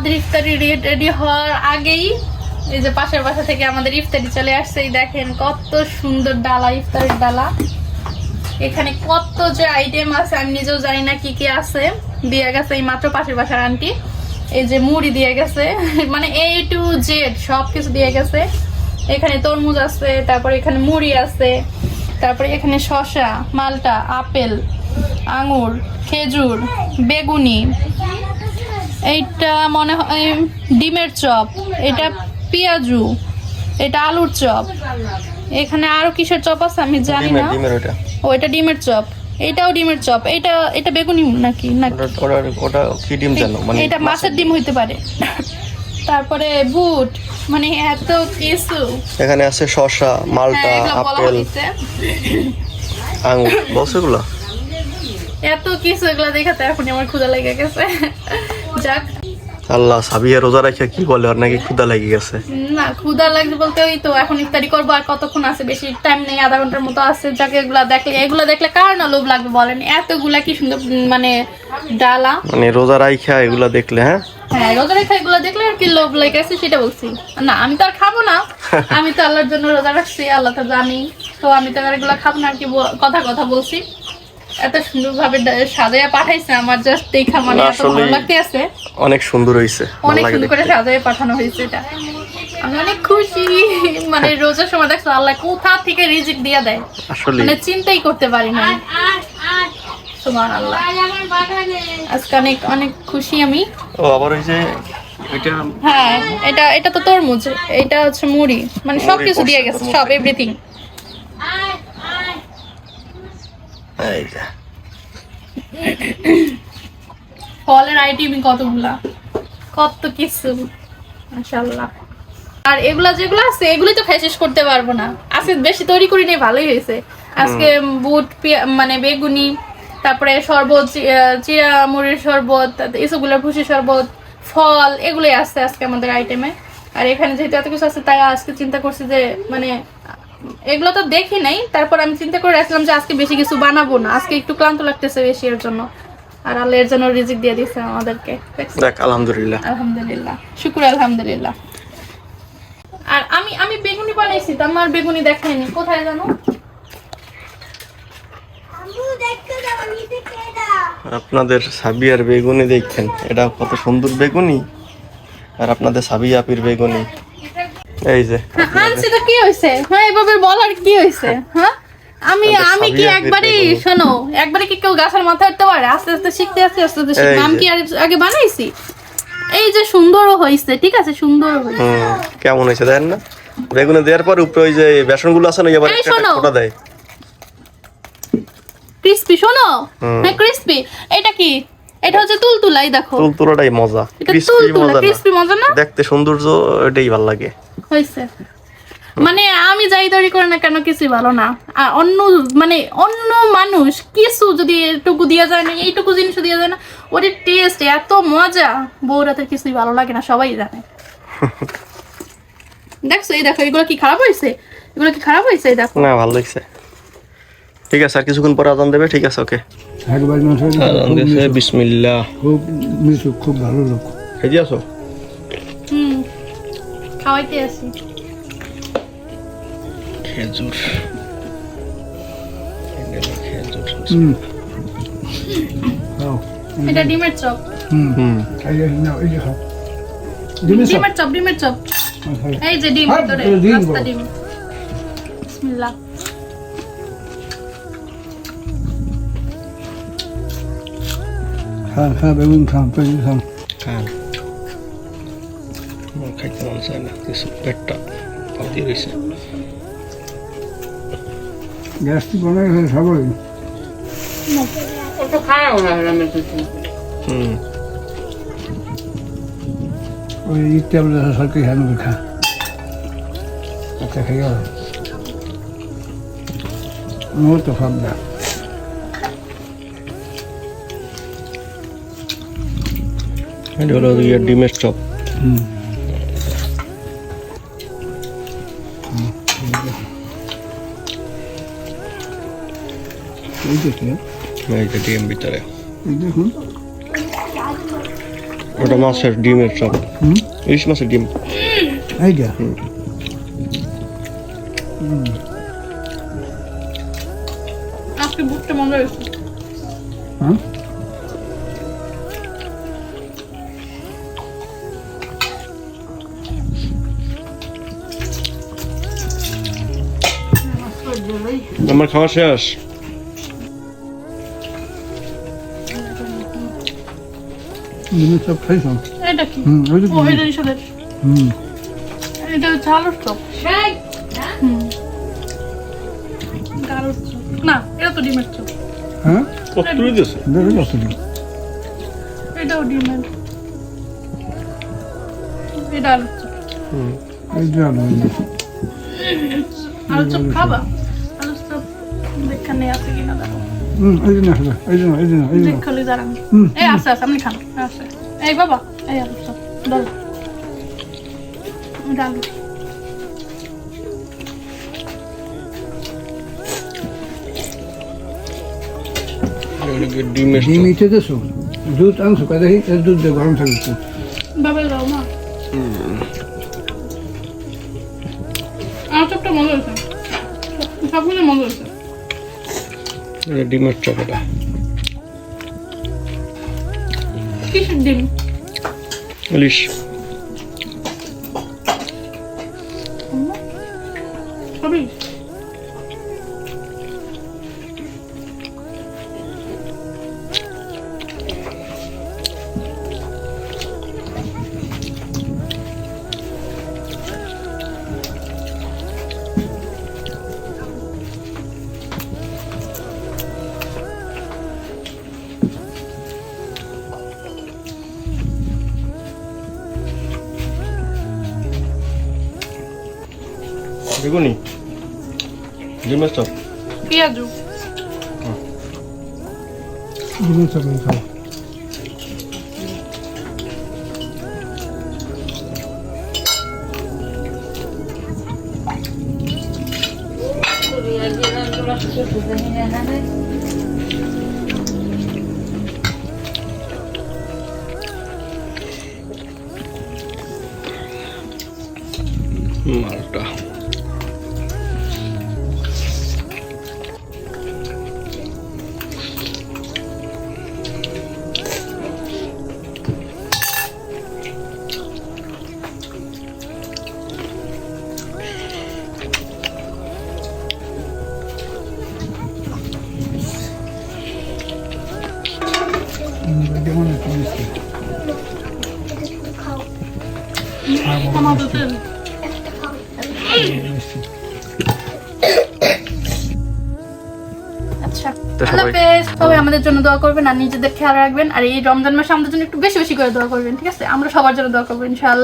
আমাদের ইফতারি রেডি হওয়ার আগেই এই যে পাশের বাসা থেকে আমাদের ইফতারি চলে আসছে। এই দেখেন কত সুন্দর ডালা, ইফতারির ডালা। এখানে কত যে আইটেম আছে, আমি নিজেও জানি না কি কি আছে। দিয়ে গেছে এই মাত্র পাশের বাসার আন্টি। এই যে মুড়ি দিয়ে গেছে। মানে এ টু জেড সব কিছু দিয়ে গেছে। এখানে তরমুজ আছে, তারপরে এখানে মুড়ি আছে, তারপরে এখানে শসা, মালটা, আপেল, আঙুর, খেজুর, বেগুনি এইটা মনে হয় ডিমের চপ এটা পেঁয়াজু এটা আলুর চপ। এখানে আরও কিসের চপ আছে আমি জানি না। ও এটা ডিমের চপ। এটাও ডিমের চপ। এটা এটা বেগুনি নাকি? ওটা কি ডিম জানো মানে এটা মাছের ডিম হইতে পারে। তারপরে বুট মানে এত কিছু। এখানে আছে শসা মালটা হ্যাঁ আপেল আঙুর। বলছো এত কিছু এগুলো দেখাতে এখন আমার ক্ষুধা লেগে গেছে। যাক। আল্লাহ সাবিয়া রোজা রাখা কি বলে? আর নাকি ক্ষুদা লেগে গেছে। না ক্ষুধা লাগছে বলতে ওই তো এখন ইফতারি করব আর কতক্ষণ আছে? বেশি টাইম নেই আধা ঘণ্টার মতো আছে। যাকে এগুলা দেখলে এগুলো দেখলে কার না লোভ লাগবে বলেন? এতগুলা কি সুন্দর মানে ডালা? মানে রোজা এগুলা দেখলে হ্যাঁ? হ্যাঁ রোজা রেখা এগুলো দেখলে আর কি লোভ লেগেছে সেটা বলছি। না আমি তো আর খাব না। আমি তো আল্লাহর জন্য রোজা রাখছি আল্লাহ তো জানি তো আমি তো আর এগুলো খাব না আর কি কথা কথা বলছি। এত সুন্দর ভাবে সাজাইয়া পাঠাইছে আমার জাস্ট দেখা মানে এত ভালো লাগতে আছে। অনেক সুন্দর হইছে অনেক সুন্দর করে পাঠানো হয়েছে এটা। আমি অনেক খুশি মানে রোজার সময় দেখছ আল্লাহ কোথা থেকে রিজিক দিয়ে দেয়? মানে চিন্তাই করতে পারি না সুবহান আল্লাহ আজকে অনেক অনেক খুশি আমি। ও আবার ওই যে হ্যাঁ এটা এটা তো তরমুজ এটা হচ্ছে মুড়ি। মানে সবকিছু দিয়ে গেছে সব এভরিথিং এই যে ফলের আইটেম কতগুলা? কত কিছু। মাশাআল্লাহ। আর এগুলা যেগুলো আছে এগুলোই তো খাই শেষ করতে পারব না। আজকে বেশি তৈরি করি নিয়ে ভালোই হয়েছে। আজকে বুট মানে বেগুনি তারপরে শরবত চিরা মুড়ির শরবত এসবগুলোর ভুসি শরবত ফল এগুলোই আসছে আজকে আমাদের আইটেমে আর এখানে যেহেতু এত কিছু আছে তাই আজকে চিন্তা করছি যে মানে এগুলো তো দেখি নাই তারপর আমি চিন্তা করে রাখলাম যে আজকে বেশি কিছু বানাবো না আজকে একটু ক্লান্ত লাগতেছে বেশি এর জন্য। আর আল্লাহ এর জন্য রিজিক দিয়ে দিয়েছে আমাদেরকে। দেখ আলহামদুলিল্লাহ। আলহামদুলিল্লাহ শুক্র আলহামদুলিল্লাহ। আর আমি আমি বেগুনি বানাইছি তো আমার বেগুনি দেখাইনি কোথায় জানো? আপনাদের সাবিয়ার বেগুনি দেখছেন এটা কত সুন্দর বেগুনি। আর আপনাদের সাবিয়া আপির বেগুনি। এই যে। হ্যাঁ, তো কি হয়েছে হ্যাঁ এভাবে বলার কি হয়েছে হ্যাঁ? আমি আমি কি একবারে শোনো একবারে কি কেউ গাছের মাথায় উঠতে পারে? আস্তে আস্তে শিখতে আস্তে আস্তে আস্তে শিখব। আমি কি আগে বানাইছি? এই যে সুন্দরও হয়েছে ঠিক আছে? সুন্দর কেমন হয়েছে দেখেন না? বেগুনে দেওয়ার পর উপরে ওই যে বেসনগুলো আছে না এবার একটা। ফোটা দেয়। ক্রিস্পি শোনো? হ্যাঁ ক্রিস্পি। এটা কি? এটা হচ্ছে তুলতুলাই দেখো। তুল তুলাটাই মজা এটা তুলতুলা মজা না। ক্রিস্পি মজা না? দেখতে সৌন্দর্য এটাই ভালো লাগে। হয়েছে মানে আমি যাই তৈরি করে না কেন কিছুই ভালো না। আর অন্য মানে অন্য মানুষ কিছু যদি এটুকু দেওয়া যায় না এইটুকু জিনিস দেওয়া যায় না ওদের টেস্ট এত মজা। বউরাতের কিছুই ভালো লাগে না সবাই জানে। দেখছ এই দেখো এগুলো কি খারাপ হয়েছে এগুলো কি খারাপ হয়েছে দেখো? না ভালো লাগছে। ঠিক আছে আর কিছুক্ষণ পরে আজান দেবে ঠিক আছে ওকে একবার মাসে বিসমিল্লাহ। খুব মিশুক খুব ভালো লোক। খেয়ে আসো। হুম খাওয়াইতে আসি। খেজুর। হুম। এটা ডিমের চপ। হুম। হুম। এই নাও এই যে খাও। ডিমের চপ। ডিমের চপ এই যে ডিম হ্যাঁ, ভিতরে। ডিম। বিসমিল্লাহ। হ্যাঁ হ্যাঁ বেগুন খাও বেগুন খাও খান আমার খাইতে মন চায় না কিছু পেটটা পাতি রয়েছে গ্যাসটি বানাই গেছে সবাই হুম। ওই ইটটা সরকারি হ্যাঁ খা। আচ্ছা খাই গেল আমার তো সব না। এটা হলো ইয়ে ডিমের চপ। ডিম ভিতরে। ওটা মাছের ডিমের চপ। হুম ইলিশ মাছের ডিম। এইটা আজকে বুকটা মজা হয়েছে। হ্যাঁ? আমার খাওয়া শেষ। চপ খাইছো? এটা কি? হুম ওই ও এটা ইসলের হুম। এটা হচ্ছে আলুর চপ। হুম। না এটা তো ডিমের চপ। হ্যাঁ? কত তুলে দিয়েছে? দেখে কত দিন এটাও ডিমের। এটা আলুর চপ। এইটা আলু। আলুর চপ খাবা? আলুর চপ এখানে আছে কিনা দেখো। হুম এই জন্য আসলে এই জন্য এই জন্য এই জন্য দেখলি দাঁড়ান। এই আছে আছে আপনি খান আছে। এই বাবা এই আলুর ধরো। এটা ডিম ইচ্ছে দেছো দুধ আনছো কয় দেখি দুধ দিয়ে গরম থাকবে। বাবা দাও মা। আমার চপটা মজা হয়েছে। সবগুলো মজা হয়েছে। ডিমের চপ এটা কিসের ডিম? ইলিশ। বেগুনি। ডিমের চপ। পেঁয়াজু। ডিমের চপ খাব। সবাই- হাফেজ সবাই আমাদের জন্য দোয়া করবেন আর নিজেদের খেয়াল রাখবেন। আর এই রমজান মাসে আমাদের জন্য একটু বেশি বেশি করে দোয়া করবেন ঠিক আছে? আমরা সবার জন্য দোয়া করব ইনশাআল্লাহ।